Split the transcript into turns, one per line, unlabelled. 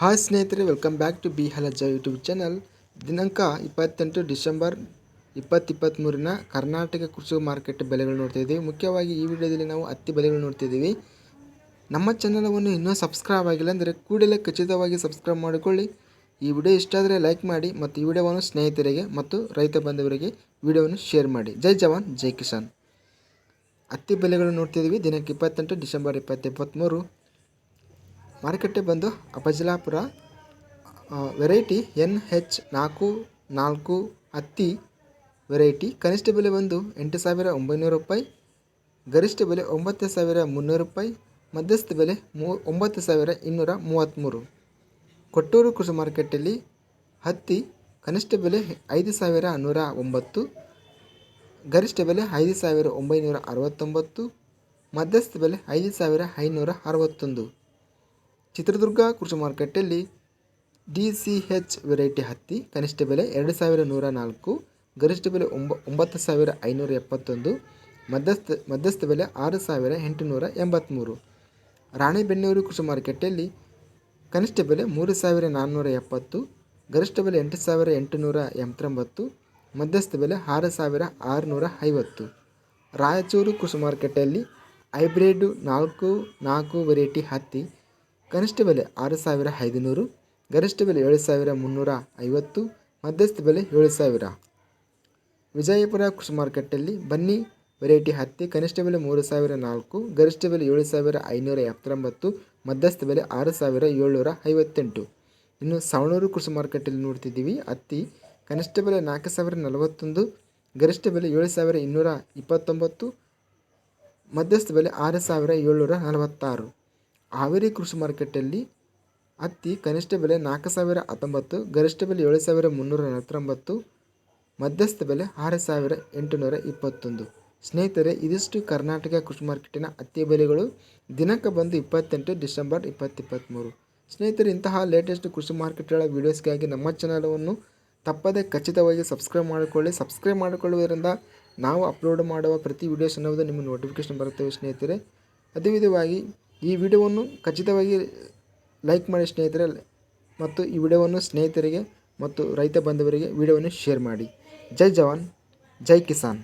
Hi ಸ್ನೇಹಿತರೆ welcome back to B ಹಲಜ YouTube channel ದಿನಾಂಕ ಇಪ್ಪತ್ತೆಂಟು ಡಿಸೆಂಬರ್ ಇಪ್ಪತ್ತಿಪ್ಪತ್ತ್ಮೂರಿನ ಕರ್ನಾಟಕ ಕೃಷಿ ಮಾರ್ಕೆಟ್ ಬೆಲೆಗಳು ನೋಡ್ತಾ ಇದ್ದೀವಿ. ಮುಖ್ಯವಾಗಿ ಈ ವಿಡಿಯೋದಲ್ಲಿ ನಾವು ಹತ್ತಿ ಬೆಲೆಗಳು ನೋಡ್ತಿದ್ದೀವಿ ನಮ್ಮ ಚಾನಲನ್ನು ಇನ್ನೂ ಸಬ್ಸ್ಕ್ರೈಬ್ ಆಗಿಲ್ಲ ಅಂದರೆ ಕೂಡಲೇ ಖಚಿತವಾಗಿ ಸಬ್ಸ್ಕ್ರೈಬ್ ಮಾಡಿಕೊಳ್ಳಿ. ಈ ವಿಡಿಯೋ ಇಷ್ಟ ಆದರೆ ಲೈಕ್ ಮಾಡಿ ಮತ್ತು ಈ ವಿಡಿಯೋವನ್ನು ಸ್ನೇಹಿತರಿಗೆ ಮತ್ತು ರೈತ ಬಂಧುವರಿಗೆ ವಿಡಿಯೋವನ್ನು ಶೇರ್ ಮಾಡಿ. ಜೈ ಜವಾನ್, ಜೈ ಕಿಸಾನ್. ಹತ್ತಿ ಬೆಲೆಗಳು ನೋಡ್ತಿದ್ದೀವಿ ದಿನಕ್ಕೆ ಇಪ್ಪತ್ತೆಂಟು ಡಿಸೆಂಬರ್ ಇಪ್ಪತ್ತಿಪ್ಪತ್ತ್ಮೂರು ಮಾರುಕಟ್ಟೆ ಬಂದು ಅಪಜಲಾಪುರ ವೆರೈಟಿ ಎನ್ ಹೆಚ್ ನಾಲ್ಕು ನಾಲ್ಕು ಹತ್ತಿ ವೆರೈಟಿ. ಕನಿಷ್ಠ ಬೆಲೆ ಬಂದು ಎಂಟು ಸಾವಿರ ಒಂಬೈನೂರು ರೂಪಾಯಿ, ಗರಿಷ್ಠ ಬೆಲೆ ಒಂಬತ್ತು ಸಾವಿರ ಮುನ್ನೂರು ರೂಪಾಯಿ, ಮಧ್ಯಸ್ಥ ಬೆಲೆ ಮೂ, ಒಂಬತ್ತು ಸಾವಿರ ಇನ್ನೂರ ಮೂವತ್ತ್ಮೂರು. ಕೊಟ್ಟೂರು ಕೃಷಿ ಮಾರುಕಟ್ಟೆಯಲ್ಲಿ ಹತ್ತಿ ಕನಿಷ್ಠ ಬೆಲೆ ಐದು ಸಾವಿರ ನೂರ ಒಂಬತ್ತು, ಗರಿಷ್ಠ ಬೆಲೆ ಐದು ಸಾವಿರ ಒಂಬೈನೂರ ಅರವತ್ತೊಂಬತ್ತು, ಮಧ್ಯಸ್ಥ ಬೆಲೆ ಐದು ಸಾವಿರ ಐನೂರ ಅರವತ್ತೊಂದು. ಚಿತ್ರದುರ್ಗ ಕೃಷಿ ಮಾರುಕಟ್ಟೆಯಲ್ಲಿ ಡಿ ಸಿ ಹೆಚ್ ವೆರೈಟಿ ಹತ್ತಿ ಕನಿಷ್ಠ ಬೆಲೆ ಎರಡು ಸಾವಿರ ನೂರ ನಾಲ್ಕು, ಗರಿಷ್ಠ ಬೆಲೆ ಒಂಬ, ಒಂಬತ್ತು ಸಾವಿರ ಐನೂರ ಎಪ್ಪತ್ತೊಂದು, ಮಧ್ಯಸ್ಥ ಮಧ್ಯಸ್ಥ ಬೆಲೆ ಆರು ಸಾವಿರ ಎಂಟುನೂರ ಎಂಬತ್ತ್ಮೂರು ರಾಣೆಬೆನ್ನೂರು ಕೃಷಿ ಮಾರುಕಟ್ಟೆಯಲ್ಲಿ ಕನಿಷ್ಠ ಬೆಲೆ ಮೂರು ಸಾವಿರ ನಾನ್ನೂರ ಎಪ್ಪತ್ತು, ಗರಿಷ್ಠ ಬೆಲೆ ಎಂಟು ಸಾವಿರ ಎಂಟುನೂರ ಎಂಬತ್ತೊಂಬತ್ತು, ಮಧ್ಯಸ್ಥ ಬೆಲೆ ಆರು ಸಾವಿರ ಆರುನೂರ ಐವತ್ತು. ರಾಯಚೂರು ಕೃಷಿ ಮಾರುಕಟ್ಟೆಯಲ್ಲಿ ಹೈಬ್ರಿಡ್ ನಾಲ್ಕು ನಾಲ್ಕು ವೆರೈಟಿ ಹತ್ತಿ ಕನಿಷ್ಠ ಬೆಲೆ ಆರು ಸಾವಿರ ಐದುನೂರು, ಗರಿಷ್ಠ ಬೆಲೆ ಏಳು ಸಾವಿರ ಮುನ್ನೂರ ಐವತ್ತು, ಮಧ್ಯಸ್ಥ ಬೆಲೆ ಏಳು ಸಾವಿರ. ವಿಜಯಪುರ ಕೃಷಿ ಮಾರುಕಟ್ಟೆಯಲ್ಲಿ ಬನ್ನಿ ವೆರೈಟಿ ಹತ್ತಿ ಕನಿಷ್ಠ ಬೆಲೆ ಮೂರು ಸಾವಿರ ನಾಲ್ಕು, ಗರಿಷ್ಠ ಬೆಲೆ ಏಳು ಸಾವಿರ ಐನೂರ ಎಪ್ಪತ್ತೊಂಬತ್ತು, ಮಧ್ಯಸ್ಥ ಬೆಲೆ ಆರು ಸಾವಿರ ಏಳ್ನೂರ ಐವತ್ತೆಂಟು. ಇನ್ನು ಸವಣೂರು ಕೃಷಿ ಮಾರುಕಟ್ಟೆಯಲ್ಲಿ ನೋಡ್ತಿದ್ದೀವಿ, ಹತ್ತಿ ಕನಿಷ್ಠ ಬೆಲೆ ನಾಲ್ಕು ಸಾವಿರ ನಲವತ್ತೊಂದು, ಗರಿಷ್ಠ ಬೆಲೆ ಏಳು ಸಾವಿರ ಇನ್ನೂರ ಇಪ್ಪತ್ತೊಂಬತ್ತು, ಮಧ್ಯಸ್ಥ ಬೆಲೆ ಆರು ಸಾವಿರ ಏಳ್ನೂರ ನಲವತ್ತಾರು. ಹಾವೇರಿ ಕೃಷಿ ಮಾರುಕಟ್ಟೆಯಲ್ಲಿ ಹತ್ತಿ ಕನಿಷ್ಠ ಬೆಲೆ ನಾಲ್ಕು ಸಾವಿರ ಹತ್ತೊಂಬತ್ತು, ಗರಿಷ್ಠ ಬೆಲೆ ಏಳು ಸಾವಿರ ಮುನ್ನೂರ ನಲವತ್ತೊಂಬತ್ತು, ಮಧ್ಯಸ್ಥ ಬೆಲೆ ಆರು ಸಾವಿರ ಎಂಟುನೂರ ಇಪ್ಪತ್ತೊಂದು. ಸ್ನೇಹಿತರೆ, ಇದಿಷ್ಟು ಕರ್ನಾಟಕ ಕೃಷಿ ಮಾರ್ಕೆಟಿನ ಹತ್ತಿ ಬೆಲೆಗಳು ದಿನಾಂಕ ಬಂದು ಇಪ್ಪತ್ತೆಂಟು ಡಿಸೆಂಬರ್ ಇಪ್ಪತ್ತಿಪ್ಪತ್ತ್ಮೂರು ಸ್ನೇಹಿತರೆ, ಇಂತಹ ಲೇಟೆಸ್ಟ್ ಕೃಷಿ ಮಾರ್ಕೆಟ್ಗಳ ವೀಡಿಯೋಸ್ಗಾಗಿ ನಮ್ಮ ಚಾನಲನ್ನು ತಪ್ಪದೇ ಖಚಿತವಾಗಿ ಸಬ್ಸ್ಕ್ರೈಬ್ ಮಾಡಿಕೊಳ್ಳಿ. ಸಬ್ಸ್ಕ್ರೈಬ್ ಮಾಡಿಕೊಳ್ಳುವುದರಿಂದ ನಾವು ಅಪ್ಲೋಡ್ ಮಾಡುವ ಪ್ರತಿ ವೀಡಿಯೋಸ್ ಅನ್ನೋದು ನಿಮಗೆ ನೋಟಿಫಿಕೇಶನ್ ಬರುತ್ತವೆ ಸ್ನೇಹಿತರೆ. ಅದೇ ವಿಧವಾಗಿ ಈ ವಿಡಿಯೋವನ್ನು ಖಚಿತವಾಗಿ ಲೈಕ್ ಮಾಡಿ ಸ್ನೇಹಿತರೆ, ಮತ್ತು ಈ ವಿಡಿಯೋವನ್ನು ಸ್ನೇಹಿತರಿಗೆ ಮತ್ತು ರೈತ ಬಾಂಧವರಿಗೆ ವಿಡಿಯೋವನ್ನು ಶೇರ್ ಮಾಡಿ. ಜೈ ಜವಾನ್, ಜೈ ಕಿಸಾನ್.